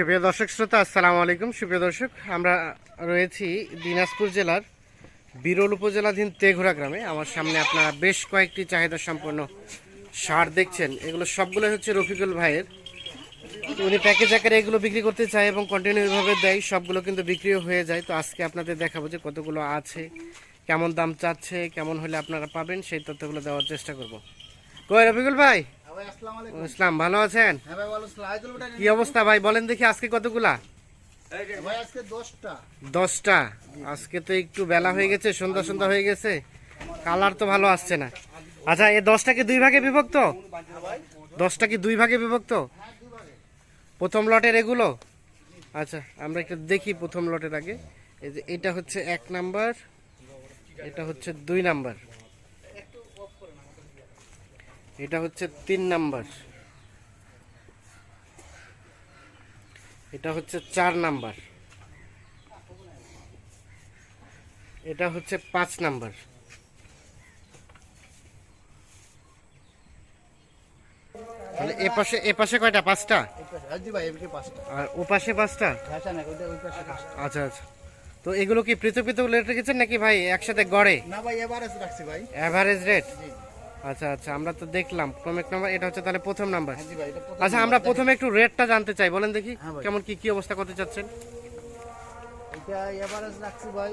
সুপ্রিয় দর্শক শ্রোতা, আসসালামু আলাইকুম। সুপ্রিয় দর্শক, আমরা রয়েছি দিনাজপুর জেলার বিরল উপজেলাধীন তেঘোড়া গ্রামে। আমার সামনে আপনারা বেশ কয়েকটি চাহিদা সম্পন্ন সার দেখছেন। এগুলো সবগুলো হচ্ছে রফিকুল ভাইয়ের। উনি প্যাকেজ আকারে এগুলো বিক্রি করতে চায় এবং কন্টিনিউভাবে দেয়, সবগুলো কিন্তু বিক্রিও হয়ে যায়। তো আজকে আপনাদের দেখাবো যে কতগুলো আছে, কেমন দাম চাচ্ছে, কেমন হলে আপনারা পাবেন, সেই তথ্যগুলো দেওয়ার চেষ্টা করব। কই রফিকুল ভাই? ইসলাম ভালো আছেন? হ্যাঁ কি অবস্থা ভাই? বলেন দেখি আজকে কতগুলা? ভাই আজকে 10টা দশটা। আজকে তো একটু বেলা হয়ে গেছে সন্ধ্যা সন্ধ্যা হয়ে গেছে। কালার তো ভালো আসছে না। আচ্ছা এই দশটা কি দুই ভাগে বিভক্ত? দশটা কি দুই ভাগে বিভক্ত? প্রথম লটের এগুলো? আচ্ছা আমরা একটু দেখি প্রথম লটের আগে। এই যে এটা হচ্ছে এক নাম্বার এটা হচ্ছে দুই নাম্বার। এটা হচ্ছে তিন নাম্বার। এটা হচ্ছে চার নাম্বার। এটা হচ্ছে পাঁচ নাম্বার। তাহলে এ পাশে এ পাশে কয়টা? পাঁচটা? আর ও পাশে পাঁচটা? আচ্ছা আচ্ছা। তো এগুলো কি পৃথক পৃথক রেট রেখেছেন নাকি ভাই একসাথে গড়ে? না ভাই এভারেজ রাখছি ভাই। অ্যাভারেজ রেট আচ্ছা আচ্ছা আমরা তো দেখলাম। ক্রমিক নাম্বার এটা হচ্ছে তাহলে প্রথম নাম্বার প্রথম আচ্ছা আমরা প্রথমে একটু রেটটা জানতে চাই বলেন দেখি হ্যাঁ কেমন কি কি অবস্থা করতে চাচ্ছেন? এটা এভারেজ রাখছি ভাই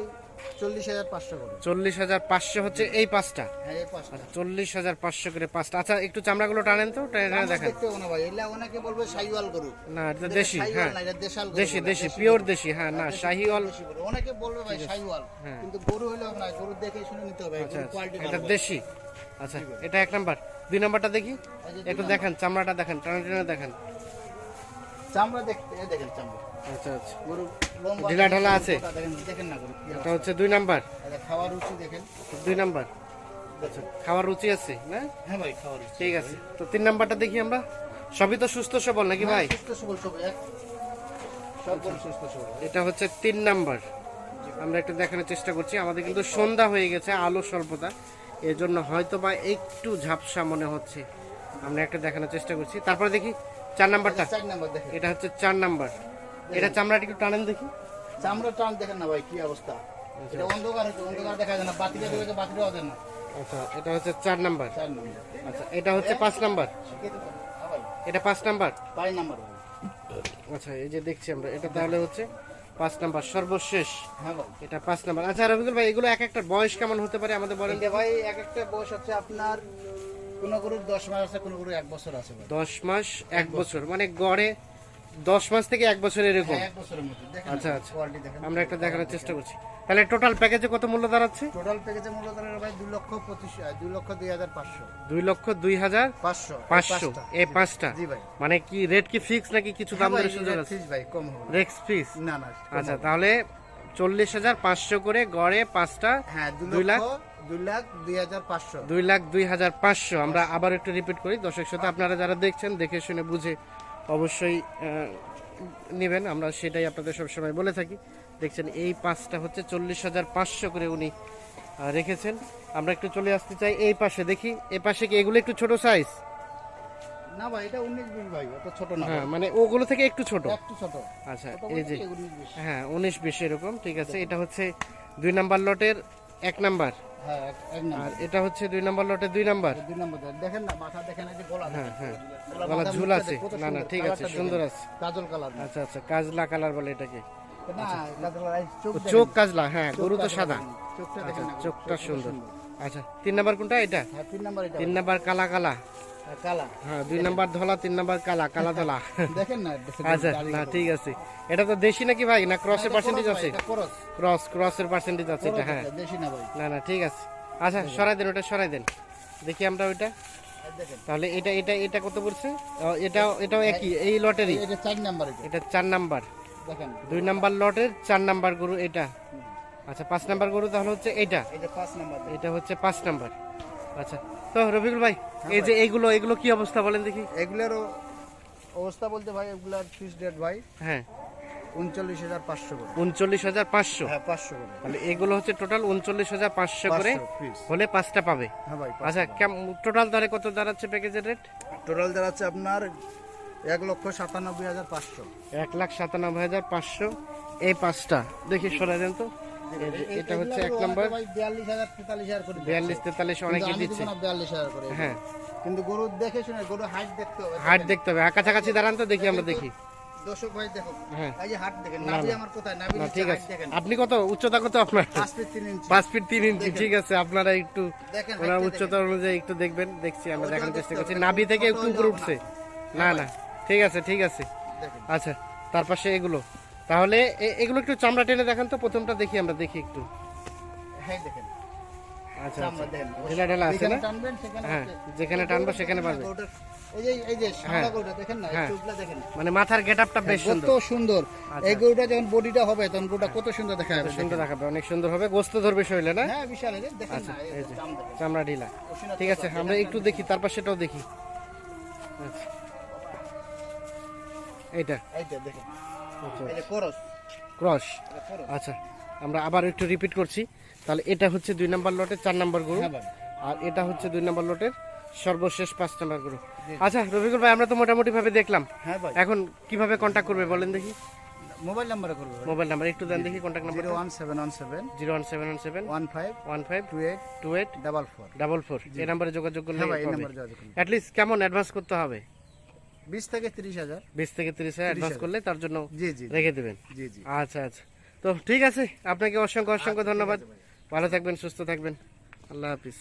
40500 করে। চল্লিশ হাজার পাঁচশো হচ্ছে এই পাঁচটা? হ্যাঁ এই পাঁচটা। আচ্ছা চল্লিশ হাজার পাঁচশো করে পাঁচটা। আচ্ছা একটু চামড়াগুলো টানেন তো টেনে টেনে দেখেন। দেখতে না ভাই এলা অনেকে বলবে শাইওয়াল গরু। না এটা দেশি হ্যাঁ। এটা দেশি দেশি দেশি পিওর দেশি হ্যাঁ না শাহিওয়াল অনেকে বলবে ভাই শাইওয়াল। কিন্তু গরু হলে না গরু দেখে শুনে নিতে হবে কোয়ালিটি এটা দেশি। আচ্ছা এটা এক নাম্বার। দুই নাম্বারটা দেখি। একটু দেখেন চামড়াটা দেখেন টানা টেনে দেখেন। চামড়া দেখতে দেখেন চামড়া। আচ্ছা আচ্ছা। গরু লম্বা ঢিলা ঢালা আছে? দেখেন দেখেন না গরু এটা হচ্ছে দুই নাম্বার। এটা খাওয়ার রুচি দেখেন। দুই নাম্বার। আচ্ছা খাওয়ার রুচি আছে না? হ্যাঁ ভাই খাওয়ার রুচি ঠিক আছে তো তিন নাম্বারটা দেখি আমরা। সবই তো সুস্থ সবল নাকি ভাই? সুস্থ সবল সব সব সুস্থ সবল। এটা হচ্ছে তিন নাম্বার। আমরা একটু দেখানোর চেষ্টা করছি। আমাদের কিন্তু সন্ধ্যা হয়ে গেছে আলো স্বল্পতা। এর জন্য হয়তো বা একটু ঝাপসা মনে হচ্ছে। আমরা একটা দেখানোর চেষ্টা করছি। তারপরে দেখি চার নাম্বারটা? চার নাম্বার দেখেন। এটা হচ্ছে চার নাম্বার। এটা চামড়াটা একটু টানেন দেখি। চামড়া টান দেখেন না ভাই কি অবস্থা? এটা অন্ধকার হচ্ছে অন্ধকার দেখা যায় না বাতিটা দেখে বাতিটা ওদের না। আচ্ছা এটা হচ্ছে চার নাম্বার। চার নাম্বার। আচ্ছা এটা হচ্ছে পাঁচ নাম্বার। এটা পাঁচ নাম্বার? পাঁচ নাম্বার আচ্ছা এই যে দেখছি আমরা এটা তাহলে হচ্ছে পাঁচ নাম্বার সর্বশেষ। হ্যাঁ এটা পাঁচ নাম্বার। আচ্ছা রবিকুল ভাই এগুলো এক একটা বয়স কেমন হতে পারে আমাদের বলেন ভাই এক একটা বয়স হচ্ছে আপনার কোন গরুর দশ মাস আছে কোন গরুর এক বছর আছে মাস মানে গড়ে দশ মাস থেকে বছর এরকম। হ্যাঁ, বছরের মধ্যে। আচ্ছা, আচ্ছা। কোয়ালিটি দেখেন। আমরা একটা দেখানোর চেষ্টা করছি। তাহলে টোটাল প্যাকেজে কত মূল্য দাঁড়াচ্ছে? টোটাল প্যাকেজের মূল্য ধরেন ভাই দুই লক্ষ দুই লক্ষ হাজার পাঁচশো। দুই লক্ষ দুই হাজার পাঁচশো পাঁচশো। এই পাঁচটা? জি ভাই। মানে কি রেট কি ফিক্স নাকি কিছু দাম হ্যাঁ ভাই, দরের সুযোগ আছে? ফিক্স ভাই কম হবে। না। ফিক্স না না আচ্ছা তাহলে চল্লিশ হাজার পাঁচশো করে গড়ে পাঁচটা হ্যাঁ দুই লাখ? দুই লাখ দুই হাজার পাঁচশো। দুই লাখ দুই হাজার পাঁচশো। আমরা আবার একটু রিপিট করি। দর্শক শ্রোতা আপনারা যারা দেখছেন দেখে শুনে বুঝে অবশ্যই নেবেন। আমরা সেটাই আপনাদের সবসময় বলে থাকি। দেখছেন এই পাঁচটা হচ্ছে চল্লিশ হাজার পাঁচশো করে উনি রেখেছেন। আমরা একটু চলে আসতে চাই এই পাশে। দেখি এই পাশে কি এগুলো একটু ছোট সাইজ না ভাই এটা উনিশ বিশ ভাই অত ছোট না হ্যাঁ মানে ওগুলো থেকে একটু ছোট? একটু ছোট। আচ্ছা এই যে হ্যাঁ উনিশ বিশ এরকম ঠিক আছে। এটা হচ্ছে দুই নাম্বার লটের এক নাম্বার? হ্যাঁ এক- এক আর এটা হচ্ছে দুই নাম্বার লটে দুই নাম্বার? দুই নাম্বার দেখেন না মাথা দেখেন এই যে গলা হ্যাঁ হ্যাঁ। গলা ঝুল আছে। না না ঠিক আছে সুন্দর আছে। কাজল কালার। আচ্ছা আচ্ছা কাজলা কালার বলে এটাকে। এই চোখ কাজলা হ্যাঁ গরু তো সাদা। চোখটা আচ্ছা সুন্দর। আচ্ছা তিন নাম্বার কোনটা এটা? হ্যাঁ তিন নাম্বার নাম্বার কালা কালা। কালা। হ্যাঁ দুই নাম্বার ধলা তিন নাম্বার কালা কালা ধলা। দেখেন না আচ্ছা না ঠিক আছে। এটা তো দেশি নাকি ভাই? না ক্রসের পার্সেন্টেজ আছে? ক্রস ক্রসের পার্সেন্টেজ আছে এটা হ্যাঁ। দেশি না ভাই। না না ঠিক আছে। আচ্ছা সরাই দেন ওটা সরাই দেন। দেখি আমরা ওইটা। তাহলে এটা এটা এটা কত পড়ছে? এটাও এটাও একই এই লটেরই এটা চার নাম্বার এটা। এটা চার নাম্বার। দেখেন। দুই নাম্বার লটের চার নাম্বার গরু এটা। আচ্ছা পাঁচ নাম্বার গরু তাহলে হচ্ছে এটা পাঁচ নাম্বার। এটা হচ্ছে পাঁচ নাম্বার। আচ্ছা। তো রফিকুল ভাই এই যে এইগুলো এগুলো কি অবস্থা বলেন দেখি। এগুলারও অবস্থা বলতে ভাই এগুলার ফিক্স ডেট ভাই হ্যাঁ। উনচল্লিশ হাজার পাঁচশো করে। উনচল্লিশ হাজার পাঁচশো? হ্যাঁ পাঁচশো করে। তাহলে এগুলো হচ্ছে টোটাল উনচল্লিশ হাজার পাঁচশো করে হলে পাঁচটা পাবে। হ্যাঁ ভাই আচ্ছা কেমন টোটাল তাহলে কত দাঁড়াচ্ছে প্যাকেজের রেট টোটাল দাঁড়াচ্ছে আপনার এক লক্ষ সাতানব্বই হাজার পাঁচশো। এক লাখ সাতানব্বই হাজার পাঁচশো। এই পাঁচটা দেখি সরা দেন তো। এটা হচ্ছে এক নম্বর। বিয়াল্লিশ হাজার তেতাল্লিশ হাজার করে বিয়াল্লিশ তেতাল্লিশ অনেকে দিচ্ছে। বিয়াল্লিশ হাজার করে হ্যাঁ। কিন্তু গরু দেখে শুনে গরু হাইট দেখতে হবে হাট দেখতে হবে। কাছাকাছি দাঁড়ান তো দেখি আমরা দেখি। দর্শক ভাই দেখো হ্যাঁ। এই যে হাট দেখেন নাভি আমার কোথায়? নাভি ঠিক আছে। আপনি কত উচ্চতা কত আপনার? পাঁচ ফিট তিন ইঞ্চি। ফিট ঠিক আছে। আপনারা একটু ওনার উচ্চতা অনুযায়ী একটু দেখবেন দেখছি আমরা দেখানোর চেষ্টা করছি। নাভি থেকে একটু উপরে উঠছে। না। না ঠিক আছে ঠিক আছে। আচ্ছা তার পাশে এগুলো। তাহলে এগুলো একটু চামড়া টেনে দেখান তো প্রথমটা দেখি আমরা দেখি একটু। হ্যাঁ দেখেন। আচ্ছা আচ্ছা। দেখেন ঢেলা ঢেলা আছে যেখানে না? হ্যাঁ যেখানে টানবো সেখানে পারবে। হ্যাঁ। মানে মাথার বেশ কত সুন্দর। আচ্ছা। এই গরুটা যখন বডিটা হবে তখন গরুটা কত সুন্দর দেখা যাবে সুন্দর দেখাবে অনেক সুন্দর হবে। গোস্ত ধরবে শরীরে না? হ্যাঁ বিশাল এই দেখেন না এই এই যে যে দাম দেখেন চামড়া ঢিলা। ঠিক আছে আমরা একটু দেখি তারপর সেটাও দেখি। আচ্ছা। এইটা দেখেন। করস। আচ্ছা আমরা আবার একটু রিপিট করছি। তাহলে এটা হচ্ছে দুই নাম্বার লটের চার নাম্বার গরু। হ্যাঁ আর এটা হচ্ছে দুই নাম্বার লটের সর্বশেষ পাঁচ নাম্বার গরু। আচ্ছা রবিকুল ভাই আমরা তো মোটামুটি ভাবে দেখলাম। হ্যাঁ এখন কীভাবে কন্ট্যাক্ট করবে বলেন দেখি। মোবাইল নাম্বারে করবে মোবাইল নাম্বার একটু দেন দেখি contact number zero one seven one seven zero one seven one seven one five one five two eight two eight double four. Double four. এই নাম্বারে যোগাযোগ করলে হ্যাঁ এই নাম্বারে যোগাযোগ করুন অ্যাটলিস্ট কেমন অ্যাডভান্স করতে হবে? বিশ থেকে তিরিশ হাজার। বিশ থেকে তিরিশ হাজার অ্যাডভান্স করলে তার জন্য জি জি রেখে দেবেন। জি জি। আচ্ছা আচ্ছা। তো ঠিক আছে আপনাকে অসংখ্য অসংখ্য ধন্যবাদ। ভালো থাকবেন সুস্থ থাকবেন। আল্লাহ হাফিজ।